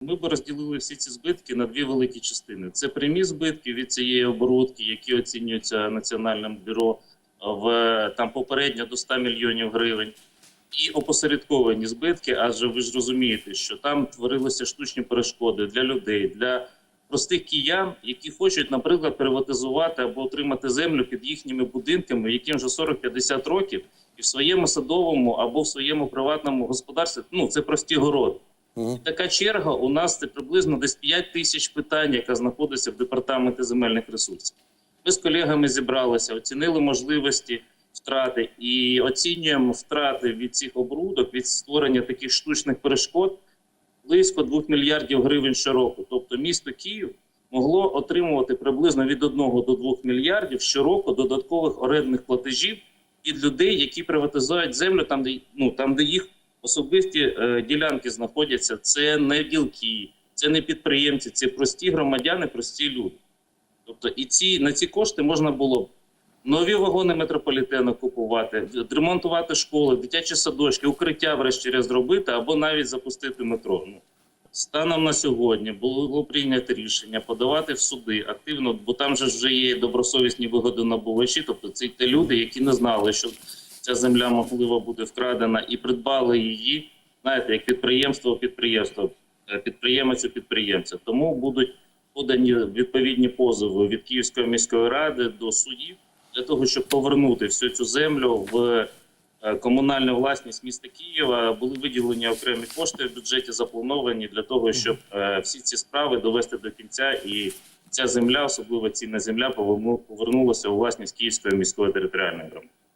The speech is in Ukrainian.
Ми б розділили всі ці збитки на дві великі частини: це прямі збитки від цієї оборудки, які оцінюються національним бюро в там попередньо до 100 мільйонів гривень. І опосередковані збитки, адже ви ж розумієте, що там творилися штучні перешкоди для людей, для простих киян, які хочуть, наприклад, приватизувати або отримати землю під їхніми будинками, яким вже 40-50 років, і в своєму садовому або в своєму приватному господарстві. Ну це прості городи. Мгм. Така черга у нас це приблизно десь 5 тисяч питань, яка знаходиться в департаменті земельних ресурсів. Ми з колегами зібралися, оцінили можливості втрати і оцінюємо втрати від цих обрудок, від створення таких штучних перешкод близько 2 мільярдів гривень щороку. Тобто місто Київ могло отримувати приблизно від 1 до 2 мільярдів щороку додаткових орендних платежів від людей, які приватизують землю там, де ну там, де їх особисті е, ділянки знаходяться. Це не ділки, це не підприємці, це прості громадяни, прості люди. Тобто, і ці на ці кошти можна було б нові вагони метрополітену купувати, ремонтувати школи, дитячі садочки, укриття, врешті-решт зробити або навіть запустити метро. Ну, станом на сьогодні було прийнято рішення подавати в суди активно, бо там же вже є добросовісні вигодонабувачі, тобто це ті люди, які не знали, що ця земля можливо буде вкрадена, і придбали її, знаєте, як підприємство у підприємство, е, підприємець підприємця. Тому будуть подані відповідні позови від Київської міської ради до судів для того, щоб повернути всю цю землю в е, комунальну власність міста Києва. Були виділені окремі кошти в бюджеті, заплановані для того, щоб е, всі ці справи довести до кінця, і ця земля, особливо цінна земля, поверну- повернулася у власність Київської міської територіальної громади.